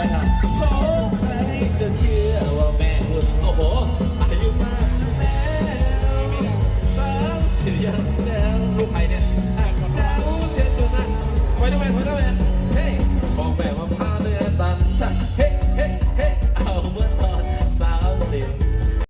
ด้วย